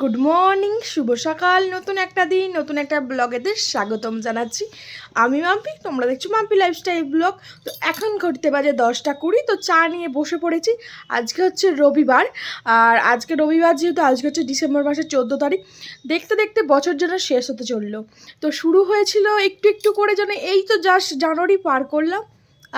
Good morning, শুভ সকাল, নতুন একটা দিন, নতুন একটা ব্লগেতে স্বাগতম জানাচ্ছি। আমি মাম্পি, তোমরা দেখছ মাম্পি লাইফস্টাইল ব্লগ তো এখন ঘটতে বাজে দশটা কুড়ি, তো চা নিয়ে বসে পড়েছি। আজকে হচ্ছে রবিবার, আর আজকে রবিবার যেহেতু, আজকে হচ্ছে ডিসেম্বর মাসের চোদ্দ তারিখ, দেখতে দেখতে বছর যেন শেষ হতে চলল। তো শুরু হয়েছিল একটু একটু করে যেন এই তো জাস্ট জানুয়ারি পার করলাম,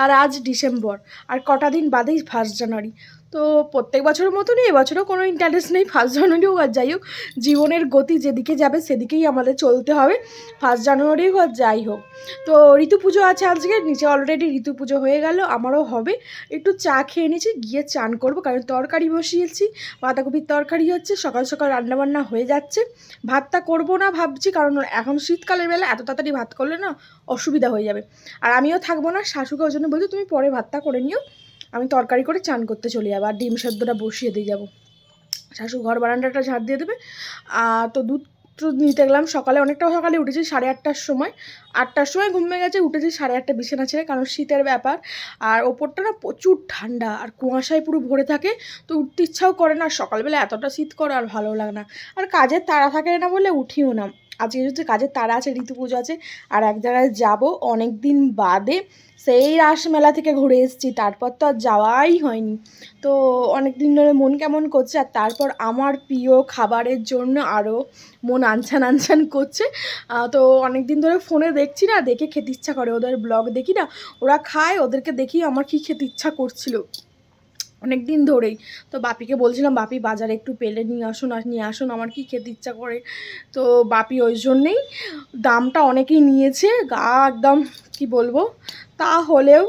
আর আজ ডিসেম্বর, আর কটা দিন বাদেই ফার্স্ট জানুয়ারি। তো প্রত্যেক বছরের মতনই, এবছরও কোনো ইন্টারেস্ট নেই ফার্স্ট জানুয়ারি হোক আর যাই হোক, জীবনের গতি যেদিকে যাবে সেদিকেই আমাদের চলতে হবে ফার্স্ট জানুয়ারি হোক আর যাই হোক। তো ঋতু পুজো আছে আজকে, নিচে অলরেডি ঋতু পুজো হয়ে গেল, আমারও হবে। একটু চা খেয়ে নিয়েছি, গিয়ে চান করব, কারণ তরকারি বসিয়েছি, বাঁধাকপির তরকারি হচ্ছে, সকাল সকাল রান্নাবান্না হয়ে যাচ্ছে। ভাতটা করব না ভাবছি, কারণ এখন শীতকালের বেলা, এত তাড়াতাড়ি ভাত করলে না অসুবিধা হয়ে যাবে। আর আমিও থাকব না, শাশুকে ওই জন্য বলছি, তুমি পরে ভাতটা করে নিও। আমি তরকারি করে চান করতে চলে যাব আর ডিম সেদ্ধটা বসিয়ে দিয়ে যাব। শাশু ঘর বারান্দাটা ঝাড় দিয়ে দেবে। আর তো দুধ টুধ নিতে গেলাম। সকালে অনেকটা সকালে উঠেছি, সাড়ে আটটার সময়। আটটার সময় ঘুমে গেছে, উঠেছি সাড়ে আটটা বিছানা ছেড়ে, কারণ শীতের ব্যাপার। আর ওপরটা না প্রচুর ঠান্ডা, আর কুয়াশায় পুরো ভরে থাকে। তো উঠতে ইচ্ছাও করে না সকালবেলা এতটা শীত করে আর ভালো লাগে না। আর কাজের তাড়া থাকে না বলে উঠিও না। আজকে হচ্ছে কাজের তাড়া আছে ঋতু পুজো আছে, আর এক জায়গায় যাব অনেক দিন বাদে সেই রাসমেলা থেকে ঘুরে এসেছি, তারপর তো আর যাওয়াই হয়নি। তো অনেক দিন ধরে মন কেমন করছে, আর তারপর আমার প্রিয় খাবারের জন্য আরও মন আনছান আনছান করছে। তো অনেক দিন ধরে ফোনে দেখছি না, দেখে খেতে ইচ্ছা করে, ওদের ব্লগ দেখি না, ওরা খায়, ওদেরকে দেখি আমার কি খেতে ইচ্ছা করছিল। অনেক দিন ধরেই। তো বাপিকে বলছিলাম, বাপি, বাজারে একটু পেলে নিয়ে আসুন আর নিয়ে আসুন আমার কি খেতে ইচ্ছা করে? তো বাপি ওই জন্যেই দামটা অনেকেই নিয়েছে, গা একদম, কি বলব, তা হলেও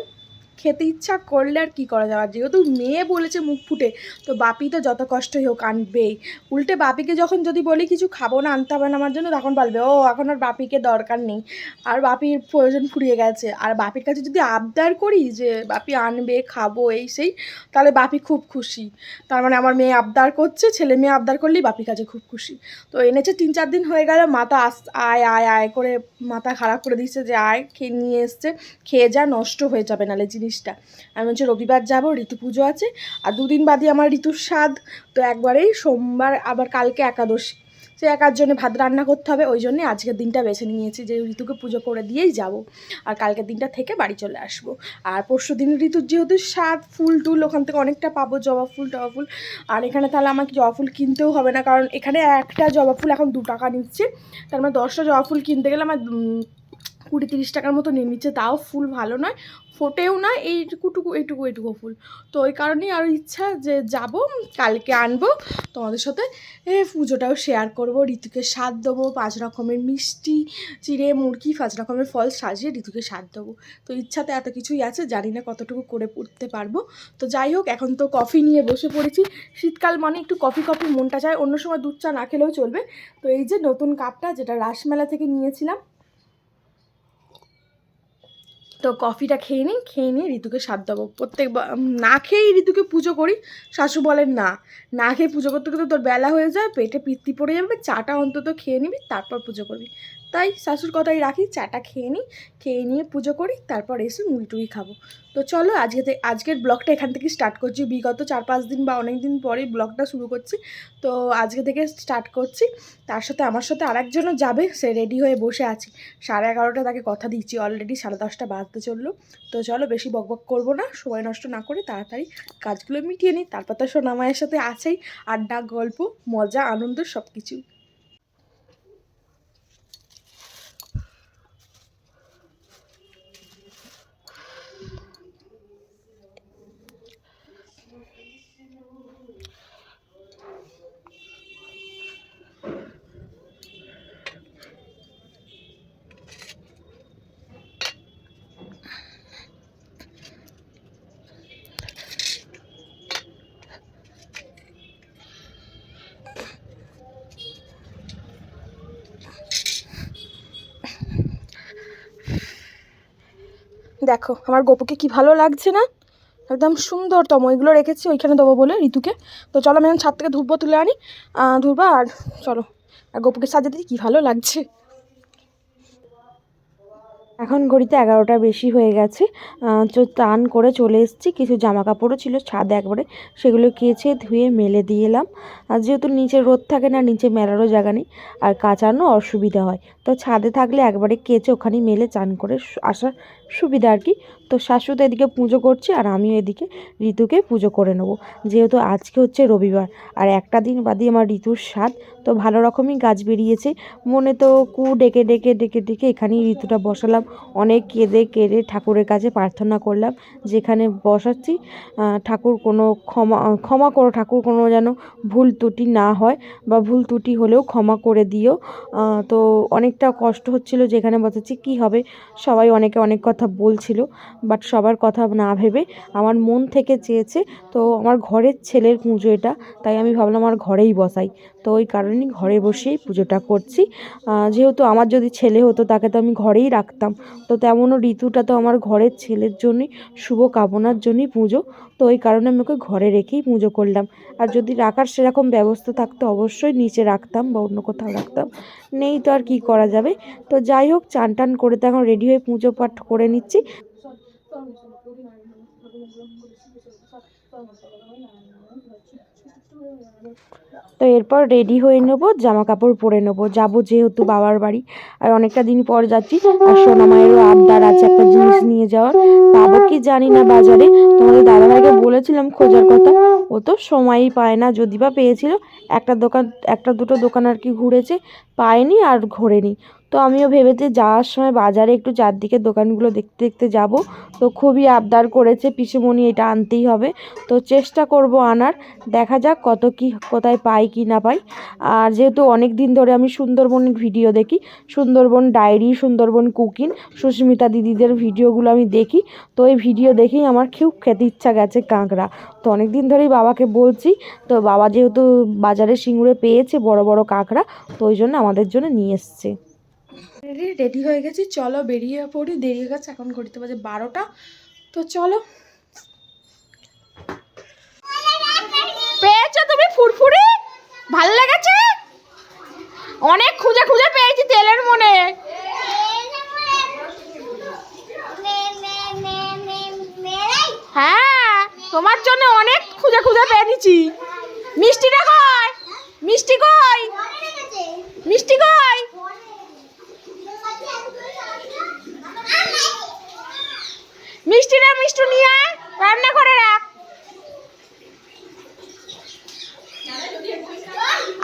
খেতে ইচ্ছা করলে আর কী করা যাবে আর যেহেতু মেয়ে বলেছে মুখ ফুটে, তো বাপি তো যত কষ্টই হোক আনবেই। উল্টে বাপিকে যখন যদি বলি, কিছু খাব না, আনতে হবে না আমার জন্য, তখন বলবে, ও, এখন আর বাপিকে দরকার নেই। আর বাপির প্রয়োজন ফুরিয়ে গেছে। আর বাপির কাছে যদি আবদার করি যে, বাপি আনবে, খাব, এই সেই, তাহলে বাপি খুব খুশি। তার মানে আমার মেয়ে আবদার করছে, ছেলে মেয়ে আবদার করলেই বাপির কাছে খুব খুশি। তো এনেছে তিন চার দিন হয়ে গেল মাথা আস, আয় আয় আয় করে মাথা খারাপ করে দিচ্ছে যে, আয়, খেয়ে নিয়ে এসছে, খেয়ে যা, নষ্ট হয়ে যাবে, নালে জিনিসটা। আমি হচ্ছে রবিবার যাব, ঋতু পুজো আছে, আর দুদিন বাদে আমার ঋতুর স্বাদ। তো একবারেই সোমবার, আবার কালকে একাদশী। সে একার জন্য ভাত রান্না করতে হবে, ওই জন্যে আজকের দিনটা বেছে নিয়েছি যে ঋতুকে পুজো করে দিয়েই যাব। আর কালকের দিনটা থেকে বাড়ি চলে আসব। আর পরশু দিন ঋতুর যেহেতু স্বাদ, ফুল টুল, ওখান থেকে অনেকটা পাবো, জবা ফুল, টবা ফুল। আর এখানে তাহলে আমাকে জবা ফুল কিনতেও হবে না, কারণ এখানে একটা জবা ফুল এখন দু টাকা নিচ্ছে। তার মানে দশটা জবা ফুল কিনতে গেলে আমার কুড়ি তিরিশ টাকার মতো নিয়ে নিচ্ছে, তাও ফুল ভালো নয়, ফোটেও না, এইটুকুটুকু, এইটুকু এইটুকু ফুল। তো ওই কারণেই আরও ইচ্ছা যে যাব, কালকে আনব, তোমাদের সাথে এ পুজোটাও শেয়ার করব, ঋতুকে স্বাদ দেবো, পাঁচ রকমের মিষ্টি, চিড়ে, মুরগি, পাঁচ রকমের ফল সাজিয়ে ঋতুকে স্বাদ দেবো। তো ইচ্ছাতে এত কিছুই আছে, জানি না কতটুকু করে উঠতে পারব। তো যাই হোক, এখন তো কফি নিয়ে বসে পড়েছি। শীতকাল মানে একটু কফি কফি মনটা চায়, অন্য সময় দুধ চা না খেলেও চলবে। তো এই যে নতুন কাপটা যেটা রাসমেলা থেকে নিয়েছিলাম তো কফিটা খেয়ে নিই, খেয়ে নিয়ে ঋতুকে স্বাদ দেবো। প্রত্যেক না খেয়েই ঋতুকে পুজো করি। শাশু বলেন, না না খেয়ে পুজো করতে করতে তোর বেলা হয়ে যায়, পেটে পিত্তি পড়ে যাবে, চাটা অন্তত খেয়ে নিবি, তারপর পুজো করবি। তাই শাশুর কথাই রাখি, চাটা খেয়ে নিই, খেয়ে নিয়ে পুজো করি, তারপর এসে মুড়ি টুড়ি খাব। তো চলো আজকে আজকের ব্লগটা এখান থেকে স্টার্ট করছি। বিগত চার পাঁচ দিন বা অনেক দিন পরেই ব্লগটা শুরু করছি। তো আজকে থেকে স্টার্ট করছি। তার সাথে আমার সাথে আরেকজনও যাবে, সে রেডি হয়ে বসে আছি। সাড়ে এগারোটা তাকে কথা দিচ্ছি অলরেডি সাড়ে দশটা বাজতে চলল। তো চলো বেশি বকবক করব না, সময় নষ্ট না করে তাড়াতাড়ি কাজগুলো মিটিয়ে নিই। তারপর তো সোনামায়ের সাথে আছেই, আড্ডা, গল্প, মজা, আনন্দ সব কিছু দেখো, আমার গোপুকে কি ভালো লাগছে না? একদম সুন্দরতম, এগুলো রেখেছি, ওইখানে দেবো বলে ঋতুকে। তো চলো, আমি ছাদ থেকে ধুবো তুলে আনি ধুবো আর চলো, আর গোপুকে সাজাতে কী ভালো লাগছে। এখন ঘড়িতে এগারোটা বেশি হয়ে গেছে তো স্নান করে চলে এসেছি, কিছু জামা কাপড়ও ছিল ছাদে একবারে, সেগুলো কেচে ধুয়ে মেলে দিয়ে এলাম। আর যেহেতু নিচে রোদ থাকে না, নিচে মেলারও জায়গা নেই, আর কাচানো অসুবিধা হয়। তো ছাদে থাকলে একবারে কেচে ওখানে মেলে, চান করে আসার সুবিধা আর কি। তো শাশু তো এদিকে পুজো করছে আর আমিও এদিকে ঋতুকে পুজো করে নেব। যেহেতু আজকে হচ্ছে রবিবার আর একটা দিন বাদই আমার ঋতুর স্বাদ, তো ভালো রকমই গাছ বেরিয়েছে। মনে তো কু ডেকে ডেকে ডেকে ডেকে এখানেই ঋতুটা বসালাম। অনেক কেঁদে কেঁদে ঠাকুরের কাছে প্রার্থনা করলাম, যেখানে বসাচ্ছি ঠাকুর কোনো ক্ষমা ক্ষমা করো ঠাকুর, কোনো যেন ভুল ত্রুটি না হয় বা ভুল ত্রুটি হলেও ক্ষমা করে দিও। তো অনেকটা কষ্ট হচ্ছিল যেখানে বসাচ্ছি, কি হবে? সবাই অনেকে অনেক কথা বলছিল বাট সবার কথা না ভেবে আমার মন থেকে চেয়েছে, তো আমার ঘরের ছেলের পুজো এটা, তাই আমি ভাবলাম আমার ঘরেই বসাই। তো ওই কারণেই ঘরে বসেই পুজোটা করছি। যেহেতু আমার যদি ছেলে হতো তাকে তো আমি ঘরেই রাখতাম। তো তেমনও ঋতুটা তো আমার ঘরের ছেলের জন্যই, শুভ কামনার জন্যই পুজো। তো ওই কারণে আমি ওকে ঘরে রেখেই পুজো করলাম। আর যদি রাখার সেরকম ব্যবস্থা থাকতো অবশ্যই নিচে রাখতাম বা অন্য কোথাও রাখতাম। নেই তো আর কি করা যাবে। তো যাই হোক, চান টান করে তো এখন রেডি হয়ে পুজো পাঠ করে নিচ্ছি। তো এরপর রেডি হয়ে নেব জামা কাপড় পরে নেব। যাব যেহেতু বাবার বাড়ি, আর অনেকটা দিন পর যাচ্ছি। আর সোনা মায়েরও আবদার আছে একটা জিনিস নিয়ে যাওয়ার। পাবো কি জানি না বাজারে, তোমাদের দাদাভাইকে বলেছিলাম খোঁজার কথা। ও তো সময়ই পায় না যদি বা পেয়েছিল। একটা দোকান, একটা দুটো দোকান আর কি ঘুরেছে, পায়নি আর ঘোরেনি। তো আমিও ভেবেছি যাওয়ার সময় বাজারে একটু চারদিকে দোকানগুলো দেখতে দেখতে যাব। তো খুবই আবদার করেছে পিসুমণি, এটা আনতেই হবে। তো চেষ্টা করব আনার, দেখা যাক কত কি, কোথায় পাই কি না পাই। আর যেহেতু অনেক দিন ধরে আমি সুন্দরবনের ভিডিও দেখি, সুন্দরবন ডায়েরি, সুন্দরবন কুকিং সুস্মিতা দিদিদের ভিডিওগুলো আমি দেখি। তো এই ভিডিও দেখেই আমার খুব খেতে ইচ্ছা গেছে কাঁকড়া। তো অনেক দিন ধরেই বাবাকে বলছি, তো বাবা যেহেতু বাজারে সিঙ্গুরে পেয়েছে বড় বড় কাঁকড়া, তো ওই জন্য আমাদের জন্য নিয়ে এসছে। রেডি রেডি হয়ে গেছি। চলো বেরিয়ে পড়ি। দেরি গেছে, এখন ঘড়িতে বাজে বারোটা। তো চলো। পেয়েছ তুমি ফুরফুরি? ভালো লেগেছে? অনেক খুঁজে খুঁজে পেয়েছি তেলের মনে। হ্যাঁ তোমার জন্য অনেক খুঁজে খুঁজে পেয়েছি। মিষ্টিটা কই? মিষ্টি কই? মিষ্টি কই? মিষ্টিটা নিয়ে রান্না করে রাখ।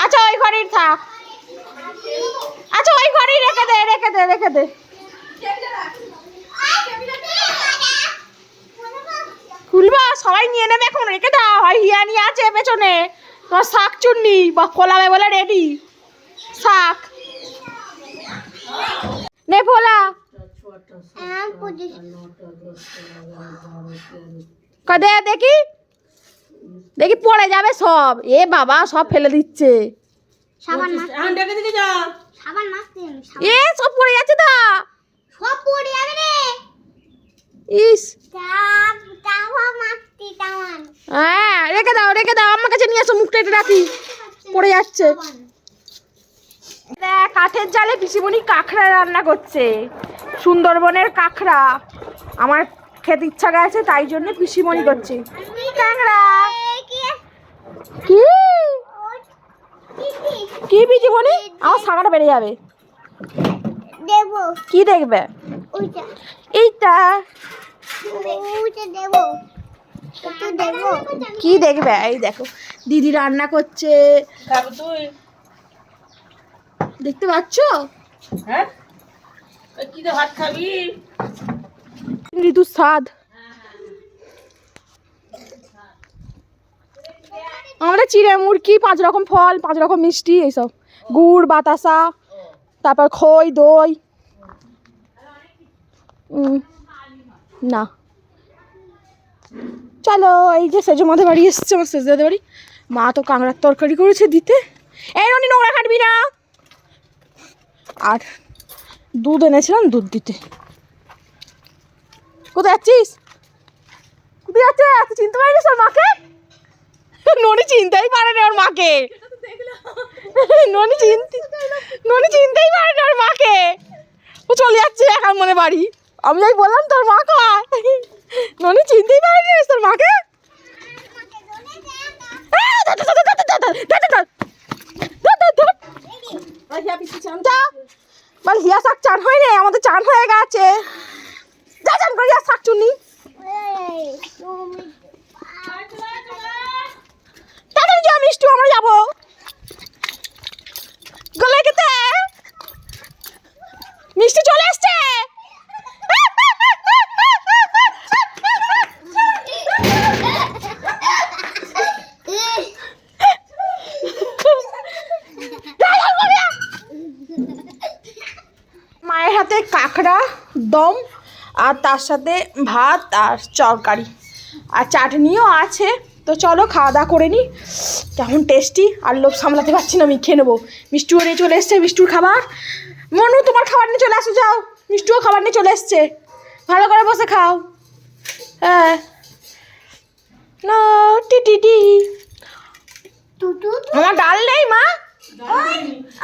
আচ্ছা ওই ঘরেই থাক। আচ্ছা ওই ঘরেই রেখে দে রেখে দে রেখে দে। খুলবা, সবাই নিয়ে নেবে এখন, রেখে দাও। হয় হিয়ানি আছে পেছনে। তোমার শাক চুন্নি, বা ফোলাবে বলে রেডি শাক। নে ফোলা কদে দেখি। দেখি পড়ে যাবে সব। এ বাবা সব ফেলে দিচ্ছে। এ সব পড়ে যাচ্ছে তা। সব পড়ে যাবে রে। ইস। হ্যাঁ রেখে দাও রেখে দাও। আমার কাছে নিয়ে আসো মুখটা একটু রাখি। পড়ে যাচ্ছে। দেখ কাঠের জালে পিসিমণি কাঁকড়া রান্না করছে। সুন্দরবনের কাঁকড়া। আমার খেতে ইচ্ছা গেছে তাই জন্য পিসিমণি করছে। কাঁকড়া। কি? কি পিসিমণি? আমার সাগাটা বেড়ে যাবে। কি দেখবে? এইটা। কি দেখবে? এই দেখো দিদি রান্না করছে। দেখতে পাচ্ছ? হ্যাঁ? কি রে ভাত খাবি? ঋতু স্বাদ। আমাদের চিড়ে মুরকি পাঁচ রকম ফল পাঁচ রকম মিষ্টি এইসব। গুড় বাতাসা তারপর খই দই। না। চলো এই যে সেজো মাদের বাড়ি এসছে আমার সেজো বাড়ি। মা তো কাঁকড়ার তরকারি করেছে দিতে। এই রনি নোংরা খাটবি না। আর দুধ এনেছিলাম দুধ দিতে। কোথায় যাচ্ছিস? কোথায় যাচ্ছে তুই চিনতে পারিস ওর মাকে। ননি চিনতেই পারে না ওর মাকে। ননি চিনতে ননি চিনতেই পারে না ওর মাকে। ও চলে যাচ্ছে এখন মনে বাড়ি। আমি যাই বললাম তোর মা কয়? ননি চিনতেই পারিনি তোর মাকে? বল হিয়া শাক চান হয় আমাদের চান হয়ে গেছে যা চান শাক চুনি যাব মিষ্টি চলে এসছে মায়ের হাতে কাঁকড়া দম আর তার সাথে ভাত আর তরকারি আর চাটনিও আছে তো চলো খাওয়া দাওয়া করে নিই কেমন টেস্টি আর লোভ সামলাতে পারছি না আমি খেয়ে নেব। মিষ্টিও নিয়ে চলে এসছে মিষ্টুর খাবার। মনু তোমার খাবার নিয়ে চলে আসো যাও। মিষ্টিও খাবার নিয়ে চলে এসছে। ভালো করে বসে খাও। হ্যাঁ। টি টি টি। আমার ডাল নেই মা?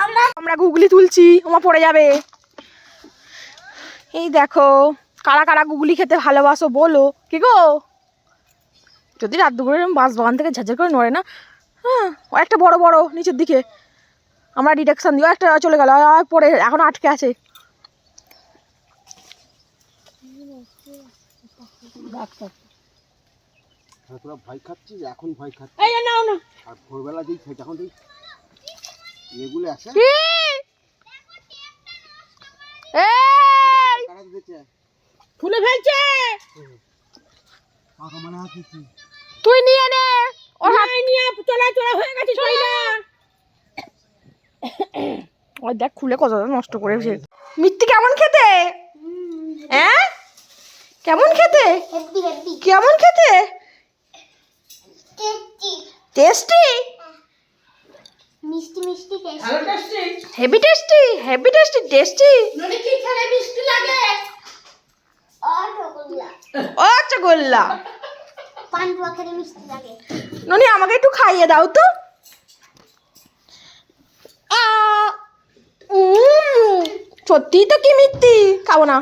আমরা আমরা গুগলি তুলছি আমার পড়ে যাবে। এই দেখো কারা কারা গুগলি খেতে ভালোবাসো বলো। কি গো? যদি রাত দুপুরে বাস বাগান থেকে ঝাঝর করে নড়ে না হ্যাঁ একটা বড় বড় নিচের দিকে। আমরা ডিটেকশন দিও একটা চলে গেল পরে এখন আটকে আছে। হ্যাঁ, তোরা ভয় খাচ্ছিস? এখন ভয় খাচ্ছিস? এই নাও না আর ভোরবেলা যেই যখন তুই এগুলো আসে। এই! ফুলে ফেলছে। মানে তুই নিয়ে নে। ওর হাত নিয়ে চলা চলা হয়ে গেছে শরীরে ওই দেখ খুলে কত নষ্ট করেছে মিত্তি কেমন খেতে? হ্যাঁ? কেমন খেতে? কেমন খেতে? টেস্টি টেস্টি মিষ্টি মিষ্টি tasty. Heavy tasty? Heavy tasty tasty ননি কি খেলে মিষ্টি লাগে? রসগোল্লা ও আচ্ছা পান্তুয়া খেলে মিষ্টি লাগে। ননি আমাকে একটু খাইয়ে দাও তো। আ, উম, সত্যিই তো কি মিথ্যি খাব না।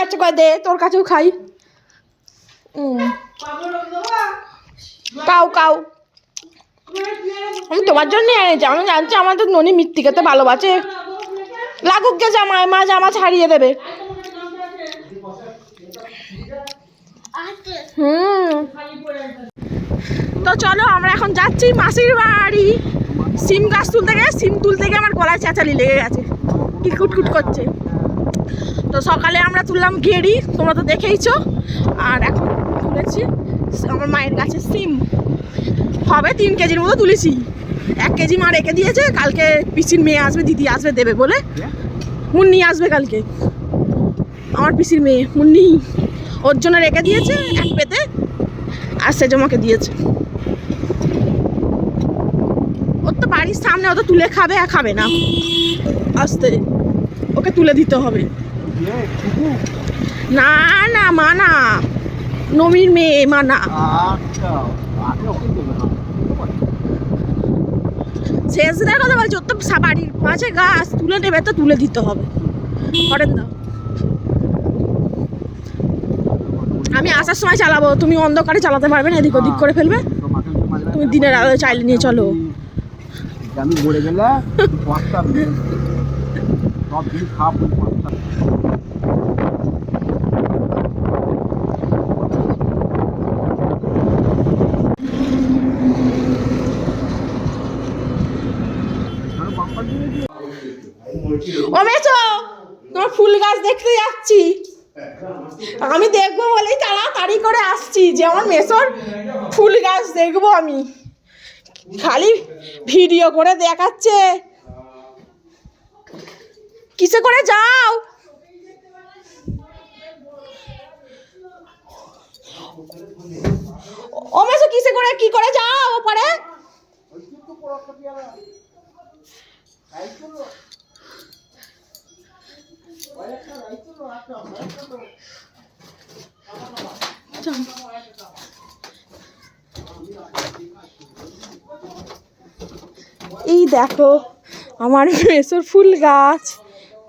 আচ্ছা করে দে তোর কাছেও খাই। উম, কাউ কাউ। আমি তোমার জন্য এনেছি। আমি জানছি আমাদের ননি খেতে ভালোবাসে। লাগুক গে জামায় মা জামা ছাড়িয়ে দেবে। হুম। তো চলো, আমরা এখন যাচ্ছি মাসির বাড়ি। সিম গাছ তুলতে গিয়ে, সিম তুলতে গিয়ে আমার গলায় চেঁচালি লেগে গেছে। কি কুটকুট করছে। তো সকালে আমরা তুললাম গেড়ি তোমরা তো দেখেইছো। আর এখন তুলেছি আমার মায়ের কাছে সিম। হবে তিন কেজির মতো তুলেছি। এক কেজি মা রেখে দিয়েছে, কালকে পিসির মেয়ে আসবে, দিদি আসবে, দেবে বলে। মুন্নি আসবে কালকে। আমার পিসির মেয়ে, মুন্নি। ওর জন্য রেখে দিয়েছে, এক পেতে। আর সে জমাকে দিয়েছে। ওর তো বাড়ির সামনে অত তুলে খাবে আর খাবে না। আস্তে, ওকে তুলে দিতে হবে। না না, মা না। নমির মেয়ে, মা না আচ্ছা আগে ওকে দেবে না শেষ দিনের কথা বলছি ওর তো বাড়ির মাঝে গাছ তুলে নেবে তো তুলে দিতে হবে। করেন দাও আমি আসার সময় চালাবো, তুমি অন্ধকারে চালাতে পারবে না, এদিক ওদিক করে ফেলবে। তুমি দিনের আলো চাইলে নিয়ে চলো। আমি গেলে পাঁচটা সব দিন খাপ পাঁচটা ও মেছো তোমার ফুল গাছ দেখতে যাচ্ছি। আমি দেখব বলেই তাড়াতাড়ি করে আসছি, যে আমার মেসোর ফুল গাছ দেখব আমি। খালি ভিডিও করে দেখাচ্ছে। কিসে করে যাও? ও মেসো কিসে করে, কি করে যাও ওপারে? এই দেখো, আমার মেসোর ফুল গাছ।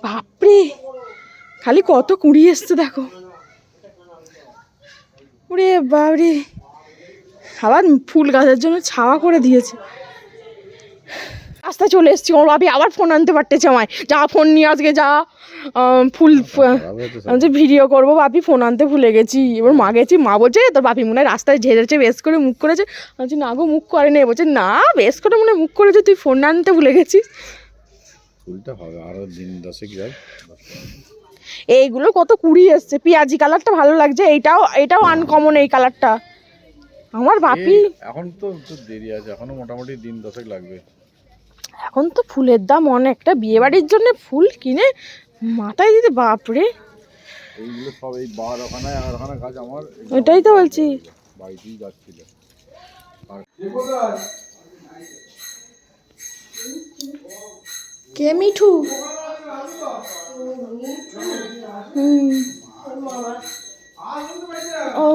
বাপরে, খালি কত কুড়ি এসছে দেখো। ওরে বাবরে আবার ফুল গাছের জন্য ছাওয়া করে দিয়েছে। রাস্তায় চলে এসছি। ওর বাপি আবার ফোন আনতে পারতেছে আমায়। যা ফোন নিয়ে আজকে যা ফুল আমি যে ভিডিও করব বাপি ফোন আনতে ভুলে গেছি। এবার মা গেছি মা বলছে তোর বাপি মনে হয় রাস্তায় ঝেড়েছে বেশ করে মুখ করেছে। বলছি না গো মুখ করে নেই বলছে না বেশ করে মনে মুখ করেছে তুই ফোন আনতে ভুলে গেছিস? হবে আরও দিন দশেক যায় এইগুলো কত কুড়ি এসছে পেঁয়াজি কালারটা ভালো লাগছে এইটাও এটাও আনকমন এই কালারটা আমার বাপি এখন তো দেরি আছে এখনও মোটামুটি দিন দশেক লাগবে। এখন তো ফুলের দাম অনেকটা। বিয়ে বাড়ির জন্য ফুল কিনে মাথায় দিতে বাপরে। ওইটাই তো বলছি। কে মিঠু? হুম। ও।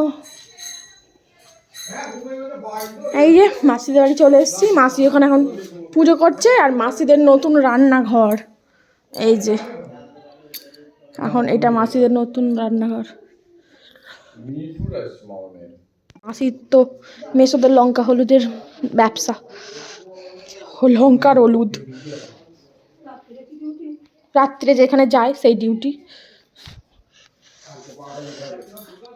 এই যে মাসিদের বাড়ি চলে এসেছি। মাসি ওখানে এখন পুজো করছে আর মাসিদের নতুন রান্নাঘর। এই যে, এখন এটা মাসিদের নতুন রান্নাঘর। মাসির তো মেসোদের লঙ্কা হলুদের ব্যবসা। লঙ্কার হলুদ। রাত্রে যেখানে যায় সেই ডিউটি।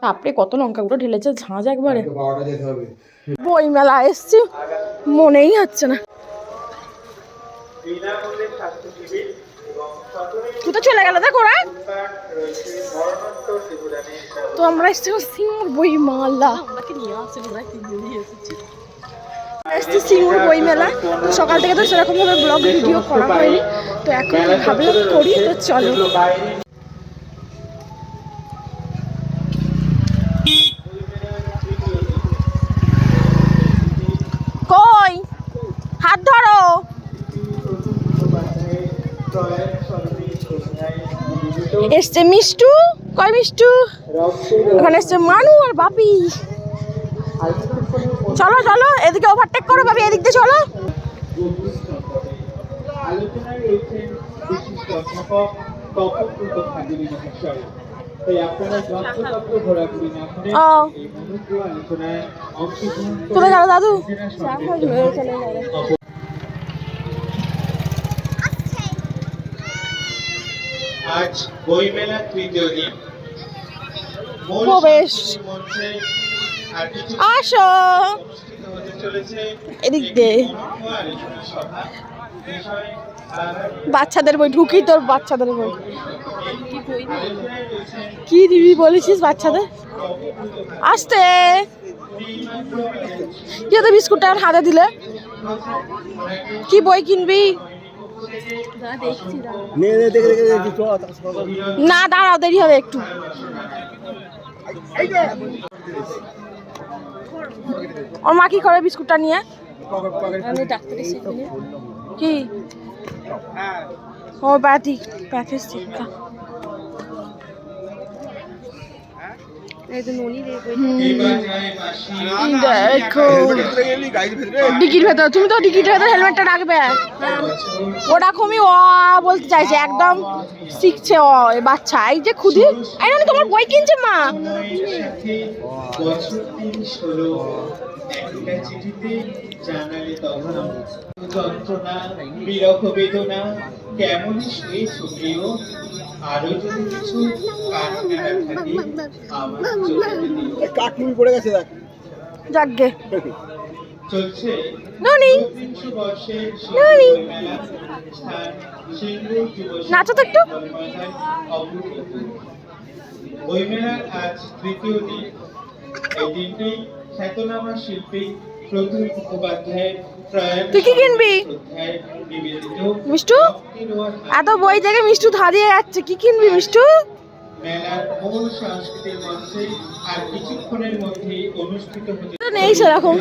তারপরে কত লঙ্কাগুলো ঢেলেছে ঝাঁঝ একবারে। বই মেলা এসছি মনেই হচ্ছে না। তো চলে গেল দেখো ওরা। তো আমরা এসছি সিঙ্গুর বই মালা এসছি সিঙ্গুর বই মেলা তো সকাল থেকে তো সেরকম ভাবে ব্লগ ভিডিও করা হয়নি। তো এখন ভাবলাম করি তো চলো। হাত ধরো। এসছে মিষ্টু। কই মিষ্টু? ওখানে এসছে মানু আর বাপি। চলো চলো এদিকে ওভারটেক করো বাপি এদিক দিয়ে চলো। আলোচনায় রয়েছেন আজ বইমেলা তৃতীয় দিন। প্রবেশ। আর আসো। এদিক একটি দে। অনন্য আলোচনা সভা। বিষয় আহ, বাচ্চাদের বই ঢুকি তোর বাচ্চাদের বই। কি দিবি বলেছিস বাচ্চাদের? আসতে। কি বিস্কুটটা আমার হাতে দিলে? কি বই কিনবি? নে দাঁড়াও দেরি হবে একটু। ওর মা কি করে বিস্কুটটা নিয়ে? কি? ও বাদি প্যাকেজ শিক্ষা ডিকির ভেতর তুমি তো ডিকির ভেতর হেলমেটটা রাখবে। ওটা খুবই অ বলতে চাইছে একদম শিখছে অ বাচ্চা। এই যে খুদি এই তোমার বই কিনছে মা। একটা চিঠিতে জানালে তখন যন্ত্রণা বিরহ বেদনা কেমন শুয়ে শুকিয়েও আরও যদি কিছু কান্নারা থাকে আমার চোখে দিও। পড়ে গেছে দেখ। যাকগে চলছে নাচো তো একটু। বইমেলার আজ তৃতীয় দিন। এই দিনটি খ্যাতনামা শিল্পী প্রতুল মুখোপাধ্যায়ের তুই কি কিনবি? মিষ্টু? এত বই থেকে মিষ্টু ধারিয়ে যাচ্ছে কি কিনবি মিষ্টু? নেই সেরকম।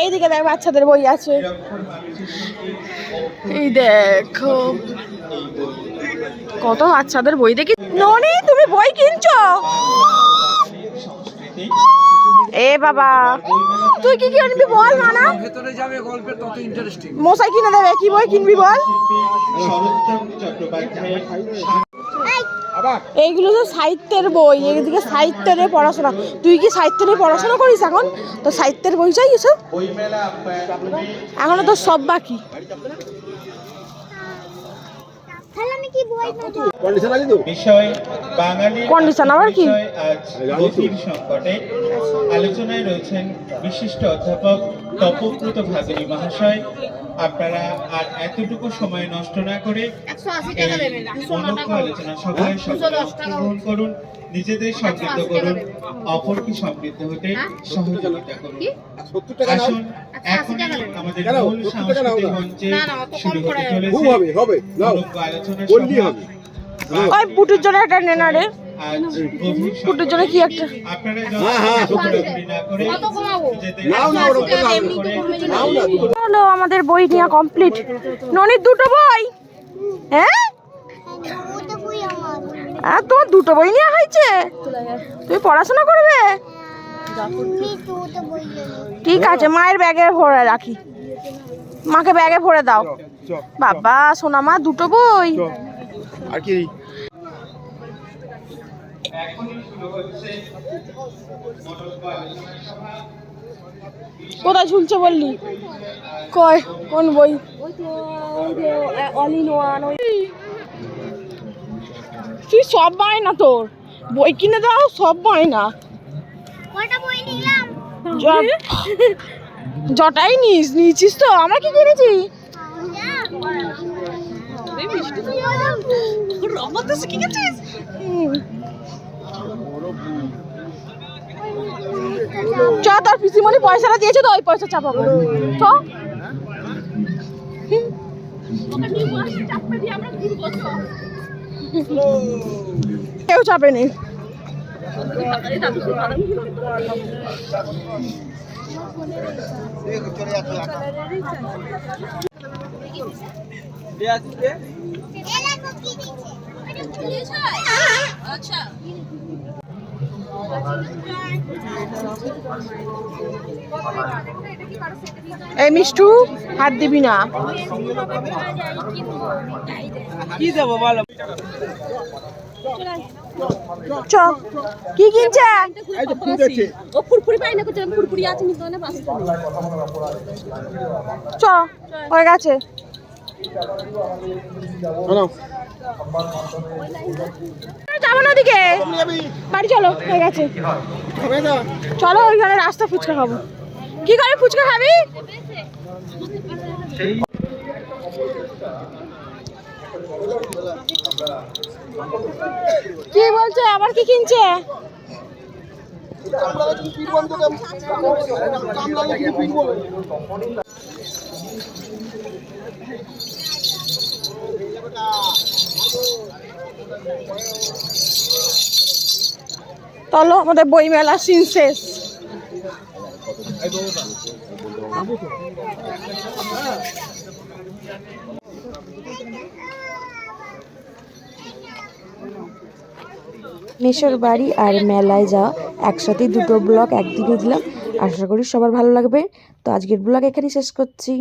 এইদিকে দেখ বাচ্চাদের বই আছে। এই দেখো। কত বাচ্চাদের বই দেখি? ননি, তুমি বই কিনছো? এ বাবা, তুই কি কিনবি বল মানা ভেতরে যাবে গল্পের তত ইন্টারেস্টিং মশাই কিনে দেবে, কি বই কিনবি বল? এইগুলো তো সাহিত্যের বই, এদিকে সাহিত্য নিয়ে পড়াশোনা। তুই কি সাহিত্য নিয়ে পড়াশোনা করিস এখন? তো সাহিত্যের বই চাই এসব এখনও তো সব বাকি তাহলে আমি কি বই নেব কন্ডিশন বিষয় বাঙালি Condition? আবার কি? সংকটে। আলোচনায় রয়েছেন বিশিষ্ট অধ্যাপক তপব্রত ভাদুরী মহাশয়। আপনারা আর এতটুকু সময় নষ্ট না করে আলোচনা সভায় সকলে করুন। নিজেদের সমৃদ্ধ করুন অপরকে সমৃদ্ধ হতে সহযোগিতা করুন। আসুন এখনই আমাদের মূল সাংস্কৃতিক মঞ্চে শুরু হতে চলেছে আলোচনা ওই পুটুর জন্য একটা নে না রে আজ গভীর পুটুর জন্য কি একটা আপনারা হ্যাঁ, হ্যাঁ, হলো আমাদের বই নেওয়া কমপ্লিট ননির দুটো বই। হ্যাঁ? আর তোমার দুটো বই নেওয়া হয়েছে? তুমি পড়াশোনা করবে? ঠিক আছে মায়ের ব্যাগে ভরে রাখি। মাকে ব্যাগে ভরে দাও। বাবা সোনা মা দুটো বই। আর কি এখনই শুরু হচ্ছে অনক্য আলোচনা সভা কোথায় ঝুলছে বললি? কয়? কোন বই? অল ইন ওয়ান তুই সব বাই না তোর? বই কিনে দাও সব বাই না কটা বই নিলাম? জটাই নিস নিয়েছিস তো। আমরা কি কিনেছি হুম। চ তোর পিসিমণি পয়সাটা দিয়েছে তো ওই পয়সা চাপাবো চ। কেউ চাপে নেই। এই মিষ্টু হাত দিবি না। চ কি ফুট আছে ও ফুরফুরি পাই না করছিলাম ফুরফুরি আছে নিতে না পাঁচ চ হয়ে গেছে। যাব না দিকে বাড়ি চলো হয়ে গেছে। চলো ওইখানে রাস্তা ফুচকা খাব। কি করে ফুচকা খাবি? কি বলছে? আবার কি কিনছে? চলো, আমাদের বই মেলা সিন শেষ। মেশোর বাড়ি আর মেলায় যাওয়া একসাথে দুটো ব্লগ একদিনে দিলাম। আশা করি সবার ভালো লাগবে। তো আজকের ব্লগ এখানেই শেষ করছি।